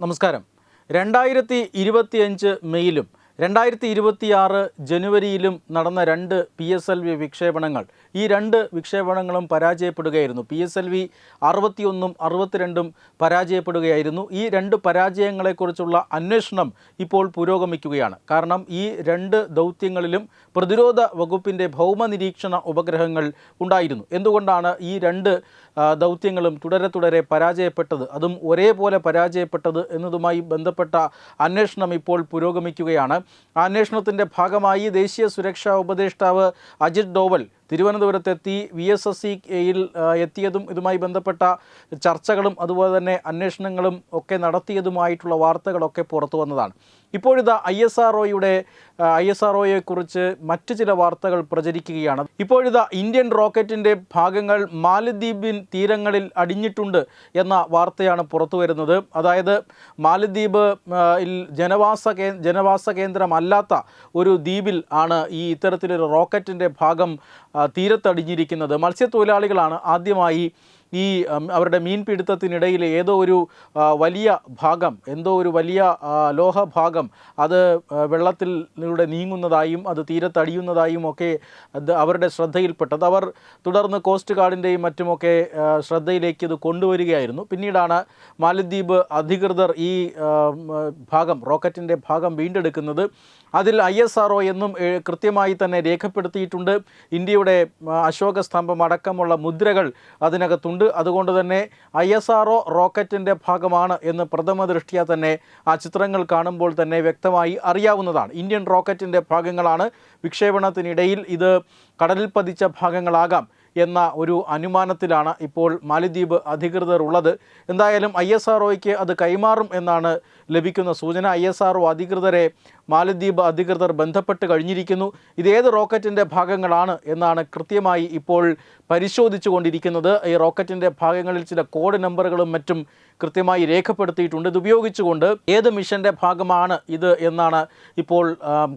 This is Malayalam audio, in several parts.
നമസ്കാരം. രണ്ടായിരത്തി ഇരുപത്തിയഞ്ച് മെയ്യിലും രണ്ടായിരത്തി ഇരുപത്തിയാറ് ജനുവരിയിലും നടന്ന രണ്ട് പി എസ് എൽ വി വിക്ഷേപണങ്ങൾ. ഈ രണ്ട് വിക്ഷേപണങ്ങളും പരാജയപ്പെടുകയായിരുന്നു. പി എസ് എൽ വി അറുപത്തിയൊന്നും അറുപത്തിരണ്ടും പരാജയപ്പെടുകയായിരുന്നു. ഈ രണ്ട് പരാജയങ്ങളെക്കുറിച്ചുള്ള അന്വേഷണം ഇപ്പോൾ പുരോഗമിക്കുകയാണ്. കാരണം ഈ രണ്ട് ദൗത്യങ്ങളിലും പ്രതിരോധ വകുപ്പിന്റെ ഭൗമ നിരീക്ഷണ ഉപഗ്രഹങ്ങൾ ഉണ്ടായിരുന്നു. എന്തുകൊണ്ടാണ് ഈ രണ്ട് ദൗത്യങ്ങളും തുടരെ തുടരെ പരാജയപ്പെട്ടത്? അതും ഒരേപോലെ പരാജയപ്പെട്ടത് എന്നതുമായി ബന്ധപ്പെട്ട അന്വേഷണം ഇപ്പോൾ പുരോഗമിക്കുകയാണ്. അന്വേഷണത്തിന്റെ ഭാഗമായി ദേശീയ സുരക്ഷാ ഉപദേഷ്ടാവ് അജിത് ഡോവൽ തിരുവനന്തപുരത്തെത്തി വി എസ് എസ് സിയിൽ എത്തിയതും ഇതുമായി ബന്ധപ്പെട്ട ചർച്ചകളും അതുപോലെ തന്നെ അന്വേഷണങ്ങളും ഒക്കെ നടത്തിയതുമായിട്ടുള്ള വാർത്തകളൊക്കെ പുറത്തു വന്നതാണ്. ഇപ്പോഴിതാ ഐ എസ് ആർ ഒയുടെ ഐ എസ് ആർ ഒയെക്കുറിച്ച് മറ്റു ചില വാർത്തകൾ പ്രചരിക്കുകയാണ്. ഇപ്പോഴിതാ ഇന്ത്യൻ റോക്കറ്റിന്റെ ഭാഗങ്ങൾ മാലദ്വീപിൻ തീരങ്ങളിൽ അടിഞ്ഞിട്ടുണ്ട് എന്ന വാർത്തയാണ് പുറത്തു വരുന്നത്. അതായത് മാലദ്വീപ് ജനവാസ കേ ജനവാസ കേന്ദ്രമല്ലാത്ത ഒരു ദ്വീപിൽ ആണ് ഈ ഇത്തരത്തിലൊരു റോക്കറ്റിന്റെ ഭാഗം തീരത്തടിഞ്ഞിരിക്കുന്നത്. മത്സ്യത്തൊഴിലാളികളാണ് ആദ്യമായി ഈ അവരുടെ മീൻപിടുത്തത്തിനിടയിൽ ഏതോ ഒരു വലിയ ഭാഗം എന്തോ ഒരു വലിയ ലോഹഭാഗം അത് വെള്ളത്തിലൂടെ നീങ്ങുന്നതായും അത് തീരത്തടിയുന്നതായും ഒക്കെ അവരുടെ ശ്രദ്ധയിൽപ്പെട്ടത്. അവർ തുടർന്ന് കോസ്റ്റ് ഗാർഡിന്റെയും മറ്റുമൊക്കെ ശ്രദ്ധയിലേക്ക് ഇത് കൊണ്ടുവരികയായിരുന്നു. പിന്നീടാണ് മാലദ്വീപ് അധികൃതർ ഈ ഭാഗം റോക്കറ്റിന്റെ ഭാഗം വീണ്ടെടുക്കുന്നത്. അതിൽ ഐ എസ് ആർ എന്നും കൃത്യമായി തന്നെ രേഖപ്പെടുത്തിയിട്ടുണ്ട്. ഇന്ത്യയുടെ അശോക സ്തംഭം അടക്കമുള്ള മുദ്രകൾ അതിനകത്തുണ്ട്. അതുകൊണ്ട് തന്നെ ഐ എസ് ആർ റോക്കറ്റിന്റെ ഭാഗമാണ് എന്ന് പ്രഥമ ദൃഷ്ടിയ തന്നെ ആ ചിത്രങ്ങൾ കാണുമ്പോൾ തന്നെ വ്യക്തമായി അറിയാവുന്നതാണ്. ഇന്ത്യൻ റോക്കറ്റിന്റെ ഭാഗങ്ങളാണ്. വിക്ഷേപണത്തിനിടയിൽ ഇത് കടലിൽ പതിച്ച ഭാഗങ്ങളാകാം എന്ന ഒരു അനുമാനത്തിലാണ് ഇപ്പോൾ മാലിദ്വീപ് അധികൃതർ ഉള്ളത് എന്തായാലും ഐ എസ് ആർ അത് കൈമാറും എന്നാണ് ലഭിക്കുന്ന സൂചന. ഐ എസ് ആർ അധികൃതരെ മാലദ്വീപ് അധികൃതർ ബന്ധപ്പെട്ട് കഴിഞ്ഞിരിക്കുന്നു. ഇതേത് റോക്കറ്റിന്റെ ഭാഗങ്ങളാണ് എന്നാണ് കൃത്യമായി ഇപ്പോൾ പരിശോധിച്ചു കൊണ്ടിരിക്കുന്നത് ഈ റോക്കറ്റിന്റെ ഭാഗങ്ങളിൽ ചില കോഡ് നമ്പറുകളും മറ്റും കൃത്യമായി രേഖപ്പെടുത്തിയിട്ടുണ്ട്. ഇത് ഉപയോഗിച്ചുകൊണ്ട് ഏത് മിഷന്റെ ഭാഗമാണ് ഇത് എന്നാണ് ഇപ്പോൾ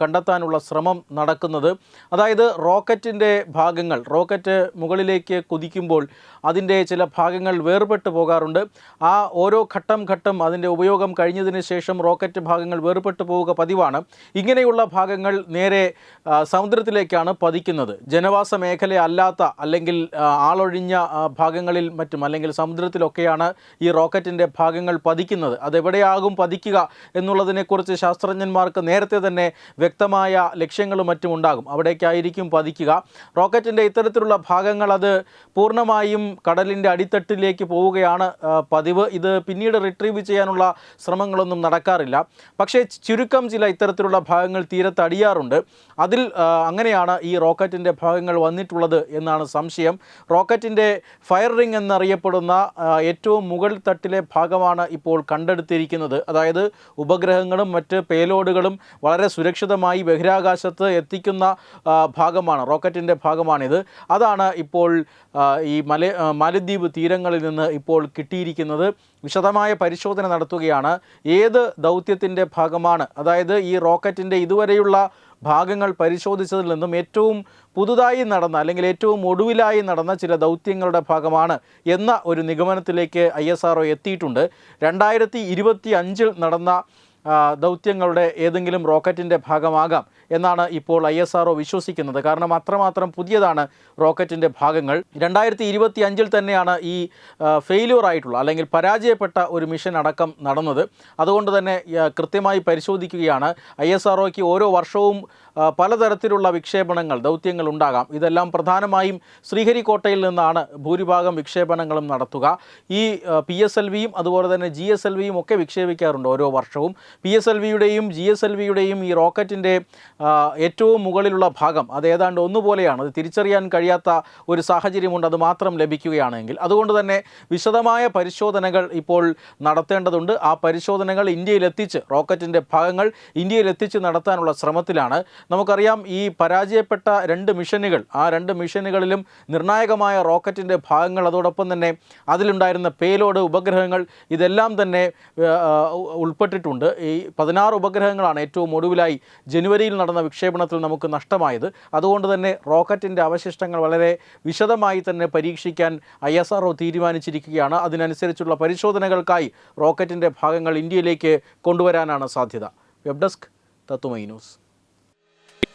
കണ്ടെത്താനുള്ള ശ്രമം നടക്കുന്നത്. അതായത് റോക്കറ്റിന്റെ ഭാഗങ്ങൾ റോക്കറ്റ് മുകളിലേക്ക് കുതിക്കുമ്പോൾ അതിന്റെ ചില ഭാഗങ്ങൾ വേർപെട്ട് പോകാറുണ്ട്. ആ ഓരോ ഘട്ടം ഘട്ടം അതിന്റെ ഉപയോഗം കഴിഞ്ഞതിന് ശേഷം റോക്കറ്റ് ഭാഗങ്ങൾ വേർപെട്ട് പോവുക പതിവാണ്. ഇങ്ങനെയുള്ള ഭാഗങ്ങൾ നേരെ സമുദ്രത്തിലേക്കാണ് പതിക്കുന്നത്. ജനവാസ മേഖല അല്ലാത്ത അല്ലെങ്കിൽ ആളൊഴിഞ്ഞ ഭാഗങ്ങളിൽ മറ്റും അല്ലെങ്കിൽ സമുദ്രത്തിലൊക്കെയാണ് ഈ റോക്കറ്റിന്റെ ഭാഗങ്ങൾ പതിക്കുന്നത്. അതെവിടെയാകും പതിക്കുക എന്നുള്ളതിനെക്കുറിച്ച് ശാസ്ത്രജ്ഞന്മാർക്ക് നേരത്തെ തന്നെ വ്യക്തമായ ലക്ഷ്യങ്ങളും മറ്റും ഉണ്ടാകും. അവിടേക്കായിരിക്കും പതിക്കുക. റോക്കറ്റിന്റെ ഇത്തരത്തിലുള്ള ഭാഗങ്ങൾ അത് പൂർണമായും കടലിന്റെ അടിത്തട്ടിലേക്ക് പോവുകയാണ് പതിവ്. ഇത് പിന്നീട് റിട്രീവ് ചെയ്യാനുള്ള ശ്രമങ്ങളൊന്നും നടക്കാറില്ല. പക്ഷേ ചുരുക്കം ചില ഇത്തരത്തിലുള്ള ഭാഗങ്ങൾ തീരത്ത് അടിയാറുണ്ട്. അതിൽ അങ്ങനെയാണ് ഈ റോക്കറ്റിന്റെ ഭാഗങ്ങൾ വന്നിട്ടുള്ളത് എന്നാണ് സംശയം. റോക്കറ്റിന്റെ ഫയർ റിംഗ് എന്നറിയപ്പെടുന്ന ഏറ്റവും മുകൾ തട്ടിലെ ഭാഗമാണ് ഇപ്പോൾ കണ്ടെടുത്തിരിക്കുന്നത്. അതായത് ഉപഗ്രഹങ്ങളും മറ്റ് പേലോഡുകളും വളരെ സുരക്ഷിതമായി ബഹിരാകാശത്ത് എത്തിക്കുന്ന ഭാഗമാണ് റോക്കറ്റിന്റെ ഭാഗമാണിത്. അതാണ് ഇപ്പോൾ ഈ മല മാലദ്വീപ് തീരങ്ങളിൽ നിന്ന് ഇപ്പോൾ കിട്ടിയിരിക്കുന്നത്. വിശദമായ പരിശോധന നടത്തുകയാണ്. ഏത് ദൗത്യത്തിന്റെ ഭാഗമാണ്? അതായത് റോക്കറ്റിന്റെ ഇതുവരെയുള്ള ഭാഗങ്ങൾ പരിശോധിച്ചതിൽ നിന്നും ഏറ്റവും പുതുതായി നടന്ന അല്ലെങ്കിൽ ഏറ്റവും ഒടുവിലായി നടന്ന ചില ദൗത്യങ്ങളുടെ ഭാഗമാണ് എന്ന ഒരു നിഗമനത്തിലേക്ക് ഐ എസ് ആർ എത്തിയിട്ടുണ്ട്. രണ്ടായിരത്തി ഇരുപത്തി അഞ്ചിൽ നടന്ന ദൗത്യങ്ങളുടെ ഏതെങ്കിലും റോക്കറ്റിന്റെ ഭാഗമാകാം എന്നാണ് ഇപ്പോൾ ഐ എസ് ആർ വിശ്വസിക്കുന്നത്. കാരണം അത്രമാത്രം പുതിയതാണ് റോക്കറ്റിന്റെ ഭാഗങ്ങൾ. രണ്ടായിരത്തി ഇരുപത്തി അഞ്ചിൽ തന്നെയാണ് ഈ ഫെയിലിയർ ആയിട്ടുള്ള അല്ലെങ്കിൽ പരാജയപ്പെട്ട ഒരു മിഷൻ അടക്കം നടന്നത്. അതുകൊണ്ട് തന്നെ കൃത്യമായി പരിശോധിക്കുകയാണ്. ഐ എസ് ആർ ഓരോ വർഷവും പലതരത്തിലുള്ള വിക്ഷേപണങ്ങൾ ദൗത്യങ്ങൾ ഉണ്ടാകാം. ഇതെല്ലാം പ്രധാനമായും ശ്രീഹരിക്കോട്ടയിൽ നിന്നാണ് ഭൂരിഭാഗം വിക്ഷേപണങ്ങളും നടത്തുക. ഈ പി എസ് എൽ വിയും അതുപോലെ തന്നെ ജി എസ് എൽ വിയും ഒക്കെ വിക്ഷേപിക്കാറുണ്ട് ഓരോ വർഷവും. പി എസ് എൽ വിയുടെയും ജി എസ് എൽ വിയുടെയും ഈ റോക്കറ്റിന്റെ ഏറ്റവും മുകളിലുള്ള ഭാഗം അത് ഏതാണ്ട് ഒന്നുപോലെയാണ്. അത് തിരിച്ചറിയാൻ കഴിയാത്ത ഒരു സാഹചര്യമുണ്ട് അത് മാത്രം ലഭിക്കുകയാണെങ്കിൽ. അതുകൊണ്ട് തന്നെ വിശദമായ പരിശോധനകൾ ഇപ്പോൾ നടത്തേണ്ടതുണ്ട്. ആ പരിശോധനകൾ ഇന്ത്യയിലെത്തിച്ച് റോക്കറ്റിന്റെ ഭാഗങ്ങൾ ഇന്ത്യയിലെത്തിച്ച് നടത്താനുള്ള ശ്രമത്തിലാണ് നമുക്കറിയാം ഈ പരാജയപ്പെട്ട രണ്ട് മിഷനുകൾ ആ രണ്ട് മിഷനുകളിലും നിർണായകമായ റോക്കറ്റിന്റെ ഭാഗങ്ങൾ അതോടൊപ്പം തന്നെ അതിലുണ്ടായിരുന്ന പേലോഡ് ഉപഗ്രഹങ്ങൾ ഇതെല്ലാം തന്നെ ഉൾപ്പെട്ടിട്ടുണ്ട്. ഈ പതിനാറ് ഉപഗ്രഹങ്ങളാണ് ഏറ്റവും ഒടുവിലായി ജനുവരിയിൽ നടന്ന വിക്ഷേപണത്തിൽ നമുക്ക് നഷ്ടമായത്. അതുകൊണ്ട് തന്നെ റോക്കറ്റിന്റെ അവശിഷ്ടങ്ങൾ വളരെ വിശദമായി തന്നെ പരീക്ഷിക്കാൻ ഐ എസ് ആർ തീരുമാനിച്ചിരിക്കുകയാണ്. അതിനനുസരിച്ചുള്ള പരിശോധനകൾക്കായി റോക്കറ്റിന്റെ ഭാഗങ്ങൾ ഇന്ത്യയിലേക്ക് കൊണ്ടുവരാനാണ് സാധ്യത. വെബ് ഡെസ്ക് തത്തുമൈ news.